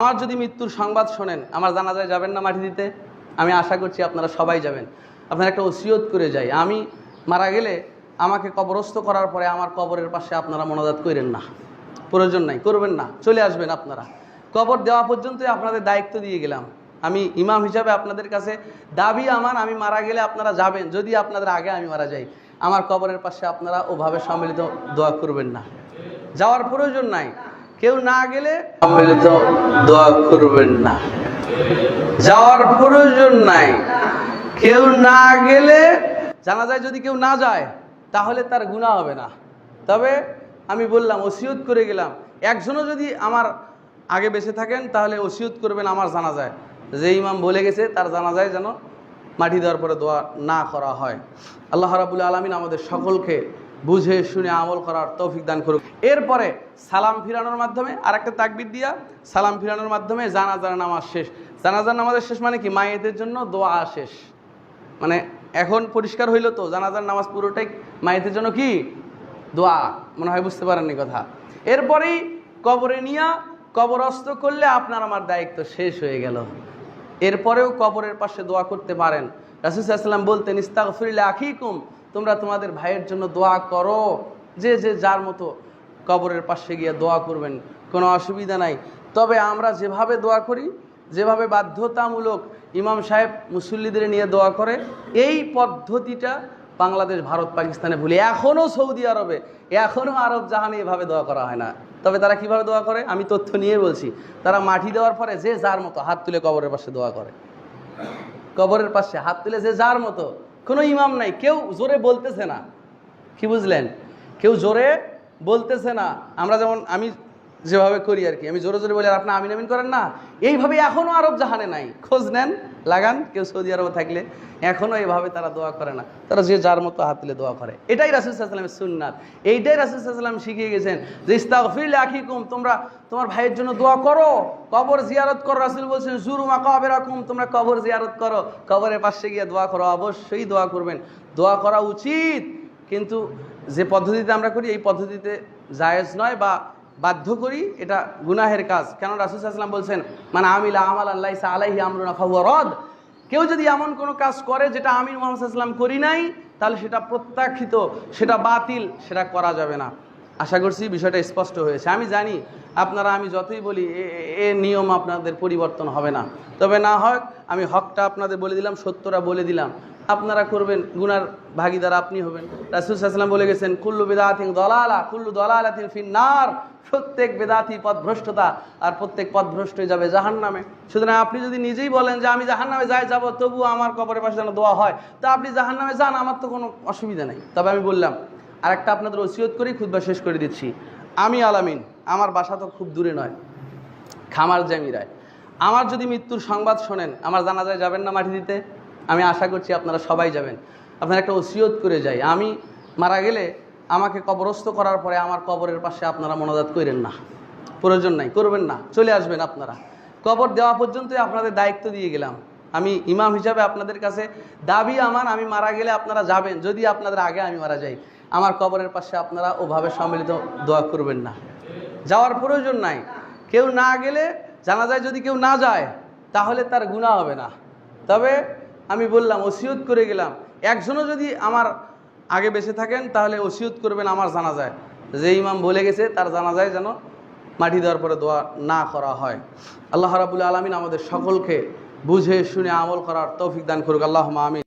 আমার যদি মৃত্যুর সংবাদ শোনেন, আমার জানাজায় যাবেন না মাটি দিতে? আমি আশা করছি আপনারা সবাই যাবেন। আপনারা একটা ওসিয়ত করে যাই। আমি মারা গেলে আমাকে কবরস্থ করার পরে আমার কবরের পাশে আপনারা মনোজাত করেন না। প্রয়োজন নাই, করবেন না। চলে আসবেন আপনারা। কবর দেওয়া পর্যন্তই আপনাদের দায়িত্ব দিয়ে গেলাম। আমি ইমাম হিসাবে আপনাদের কাছে দাবি আমার, আমি মারা গেলে আপনারা যাবেন। যদি আপনাদের আগে আমি মারা যাই, আমার কবরের পাশে আপনারা ওভাবে সম্মিলিত দোয়া করবেন না। যাওয়ার প্রয়োজন নাই। কেউ না গেলে দোয়া করবেন না। যাওয়ার প্রয়োজন নাই। কেউ না গেলে জানা যায় যদি কেউ না যায়, তাহলে তার গুণা হবে না। তবে আমি বললাম, ওসিয়ত করে গেলাম। একজনও যদি আমার আগে বেঁচে থাকেন, তাহলে ওসিয়ত করবেন আমার জানা যায় যে ইমাম বলে গেছে, তার জানা যায় যেন মাটি দেওয়ার পরে দোয়া না করা হয়। আল্লাহ রাবুল আলমিন আমাদের সকলকে বুঝে শুনে আমল করার তৌফিক দান করুক। এরপরে সালাম ফিরানোর মাধ্যমে আর একটা তাকবির দিয়া সালাম ফিরানোর মাধ্যমে জানাজার নামাজ শেষ। জানাজার নামাজের শেষ মানে কি? মায়েদের জন্য দোয়া শেষ। মানে এখন পরিষ্কার হইল তো, জানাজার নামাজ পুরোটাই মায়েদের জন্য কি? দোয়া। মনে হয় বুঝতে পারেননি কথা। এরপরেই কবরে নিয়া কবরস্থ করলে আপনার আমার দায়িত্ব শেষ হয়ে গেল। এরপরেও কবরের পাশে দোয়া করতে পারেন। রাসুসাল্লাম বলতেন ইস্তাগফিরিল্লা আখিকুম। তোমরা তোমাদের ভাইয়ের জন্য দোয়া করো। যে যে, যার মতো কবরের পাশে গিয়ে দোয়া করবেন, কোনো অসুবিধা নাই। তবে আমরা যেভাবে দোয়া করি, যেভাবে বাধ্যতামূলক ইমাম সাহেব মুসল্লিদের নিয়ে দোয়া করে, এই পদ্ধতিটা বাংলাদেশ, ভারত, পাকিস্তানে ভুলি এখনও সৌদি আরবে এখনও আরব জাহানে এভাবে দোয়া করা হয় না। তবে তারা কীভাবে দোয়া করে? আমি তথ্য নিয়ে বলছি। তারা মাটি দেওয়ার পরে যে যার মতো হাত তুলে কবরের পাশে দোয়া করে। কবরের পাশে হাত তুলে যে যার মতো কোনো ইমাম নাই, কেউ জোরে বলতেছে না। কি বুঝলেন? কেউ জোরে বলতেছে না। আমরা যেমন, আমি যেভাবে করি আর কি। আমি জোরে জোরে বলি, আর আপনি আমিন আমিন করেন না? এইভাবে এখনও আরব জাহানে নাই। খোঁজ নেন, লাগান, কেউ সৌদি আরবে থাকলে এখনও এইভাবে তারা দোয়া করে না। তারা যে যার মতো হাত তুলে দোয়া করে। এটাই রাসুল রাসুলসাল্লামের সুন্নাত। এইটাই রাসুল রাসুলসাল্লাম শিখিয়ে গেছেন যে, ইস্তাগফির আখিকুম তোমরা তোমার ভাইয়ের জন্য দোয়া করো। কবর জিয়ারত করো। রাসুল বলছেন জুরুমা কবে রাখুম তোমরা কবর জিয়ারত করো। কবরের পাশে গিয়ে দোয়া করো, অবশ্যই দোয়া করবেন। দোয়া করা উচিত, কিন্তু যে পদ্ধতিতে আমরা করি, এই পদ্ধতিতে জায়েজ নয় বা বাধ্য করি, এটা গুনাহের কাজ। কেন রাসুসাল্লাম বলছেন মানে আমিলা আমাল আল্লাহ আলাইহি আমরুনা ফাহুয়া রদ। কেউ যদি এমন কোনো কাজ করে যেটা আমি মোহাম্মদ করি নাই, তাহলে সেটা প্রত্যাখ্যিত, সেটা বাতিল, সেটা করা যাবে না। আশা করছি বিষয়টা স্পষ্ট হয়েছে। আমি জানি, আপনারা, আমি যতই বলি এ নিয়ম আপনাদের পরিবর্তন হবে না। তবে না হয়, আমি হকটা আপনাদের বলে দিলাম, সত্যটা বলে দিলাম। আপনারা করবেন, গুনার ভাগিদার আপনি হবেন। রাসুল সাল্লাম বলে গেছেন, কুল্লু বেদাতিন দলালা, কুল্লু দলালাতিন ফিন্নার। প্রত্যেক বেদাতি পথভ্রষ্টতা, আর প্রত্যেক পথভ্রষ্ট হয়ে যাবে জাহান নামে সুতরাং আপনি যদি নিজেই বলেন যে আমি জাহান নামে যাই, যাব, তবুও আমার কবরের পাশে যেন দোয়া হয়, তা আপনি জাহান নামে যান, আমার তো কোনো অসুবিধা নেই। তবে আমি বললাম আর একটা আপনাদের ওসিয়ত করেই খুদবা শেষ করে দিচ্ছি। আমি আলামিন, আমার বাসা তো খুব দূরে নয়, খামার জামিরায়। আমার যদি মৃত্যুর সংবাদ শোনেন, আমার জানাজায় যাবেন না মাটি দিতে? আমি আশা করছি আপনারা সবাই যাবেন। আপনারা একটা ওসিয়ত করে যাই। আমি মারা গেলে আমাকে কবরস্থ করার পরে আমার কবরের পাশে আপনারা মনোজাত করেন না। প্রয়োজন নাই, করবেন না। চলে আসবেন আপনারা। কবর দেওয়া পর্যন্তই আপনাদের দায়িত্ব দিয়ে গেলাম। আমি ইমাম হিসাবে আপনাদের কাছে দাবি আমার, আমি মারা গেলে আপনারা যাবেন। যদি আপনাদের আগে আমি মারা যাই, আমার কবরের পাশে আপনারা ওভাবে সম্মিলিত দোয়া করবেন না। যাওয়ার প্রয়োজন নাই। কেউ না গেলে জানা যায় যদি কেউ না যায়, তাহলে তার গুণা হবে না। তবে আমি বললাম, ওসিয়ত করে গেলাম। একজনও যদি আমার আগে বেঁচে থাকেন, তাহলে ওসিয়ত করবেন আমার জানা যায় যে ইমাম বলে গেছে, তার জানা যায় যেন মাটি দেওয়ার পরে দোয়া না করা হয়। আল্লাহ রাবুল আলমিন আমাদের সকলকে বুঝে, শুনে আমল করার তৌফিক দান করুক। আল্লাহ আমি